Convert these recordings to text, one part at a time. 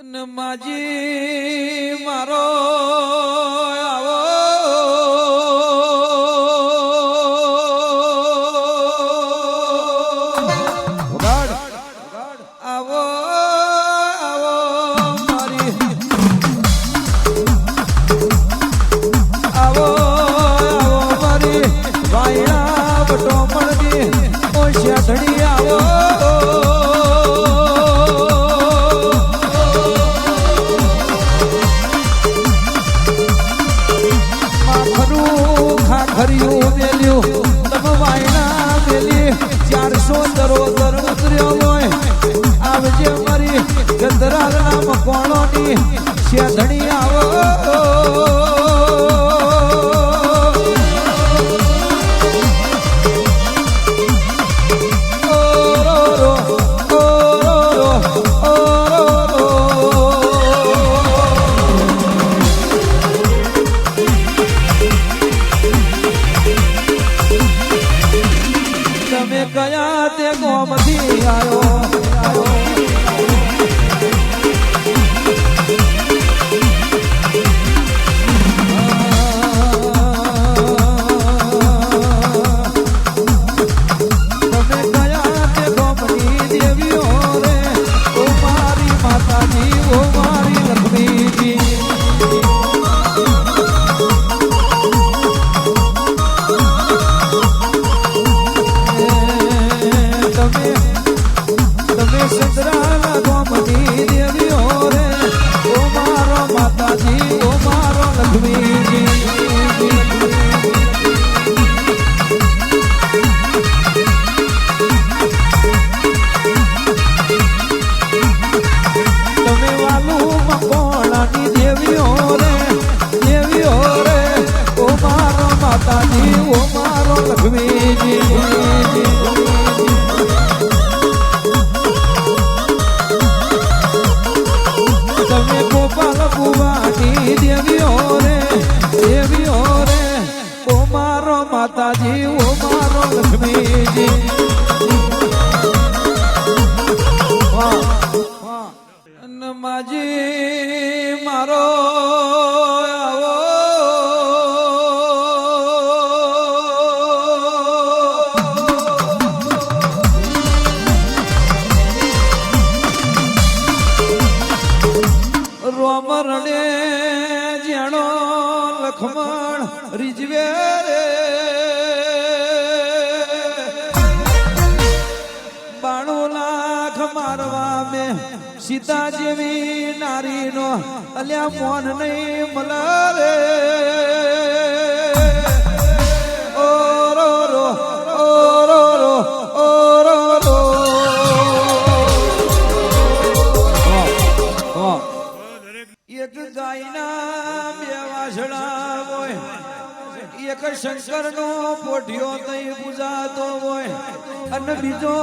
અને માજી મારો કોણોની શેધણી માતાજી ઓ મારો લક્ષ્મીજી. હનુમાજી ખમણ રીજવે રે. બાણું લાખ મારવા મેં સીતા જેવી નારીનો અલ્યા મોન નહીં મલા રે ઓ રો રો, ઓ રો રો, ઓ રો રો. એક ગાયના બે વાસણા એક શંકર નો પોઢિયો નહીં પૂજાતો હોય. અને બીજો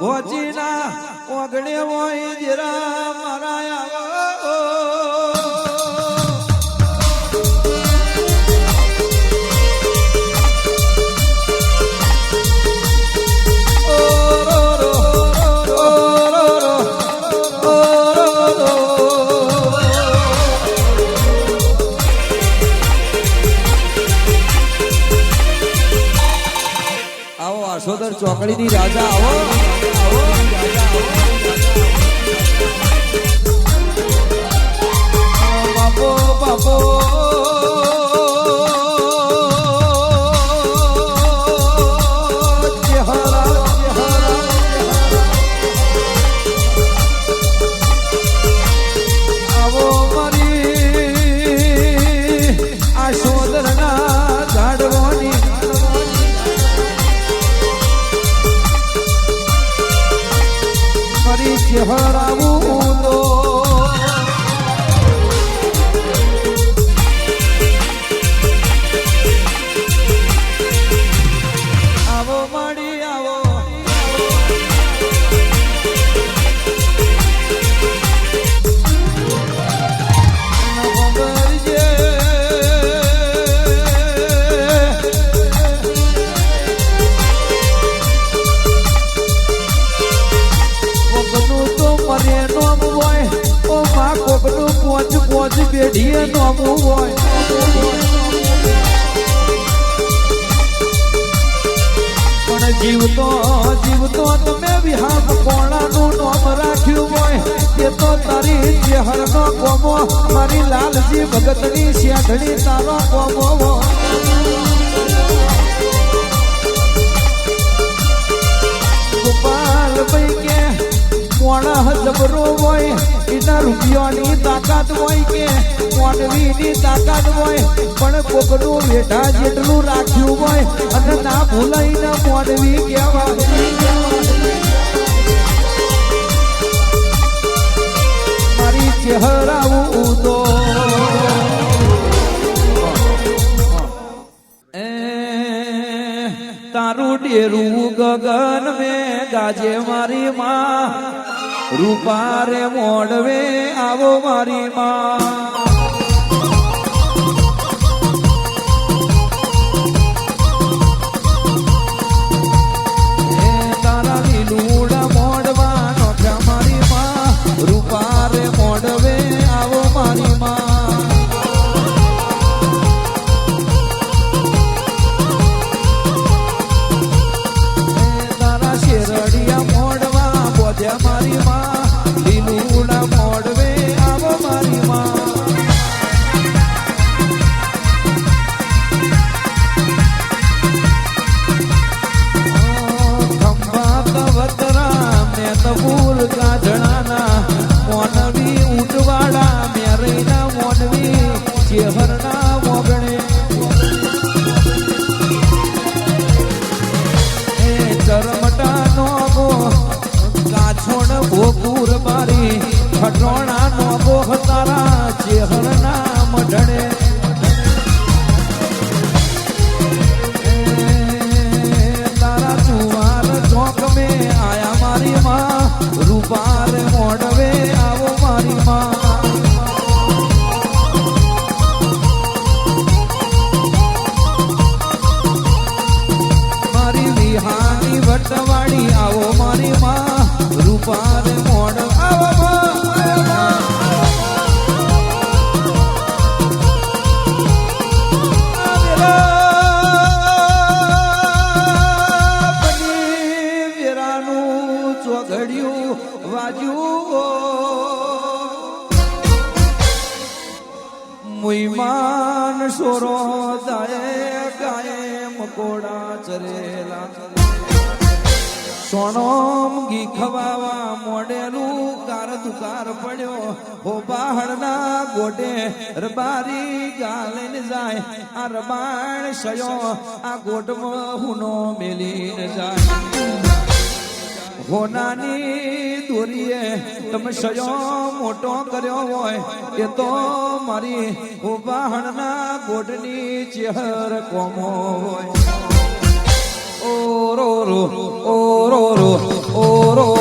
ભોજીના ઓગણે હોય, જેરા મારા આવો ચોકડીની રાજા આવો આવો રાજા આવો. પેઢીએ નોમું હોય. પણ જીવતો જીવતો તમે વિહાર કોણાનું નામ રાખ્યું હોય. એ તો તારી ચેહરનો કોમો, મારી લાલજી ભગતની શેઠણી તારો કોમો મોણા જબરો હોય, એના રૂપિયાની તાકાત હોય કે મોડવીની તાકાત હોય, પણ કોકનું બેઠા જેટલું રાખ્યું હોય, અને ના ભૂલાઈને મોડવી કહેવા મારી ચહેરાવું એ તારું ડેરું ગગન મેં ગાજે મારી માં. રૂપારે મોડવે આવો મારી માં. મુઈમાન સોરો દાય ગાય મકોડા ચરેલા. સોણોમ ઘી ખવાવા મોડેલું કાર દુકાર પડ્યો. હો બાહડના ગોડે રબારી ગાલીને જાય. આ રબાણ સયો આ ગોટમાં હુનો મેલીને જાય. હોનાની દોરીએ, તમે સયો મોટો કર્યો હોય. એ તો મારી ઉબાહણના ગોડની ચેહર કોમો હોય. ઓ રો રો ઓ રો રો ઓ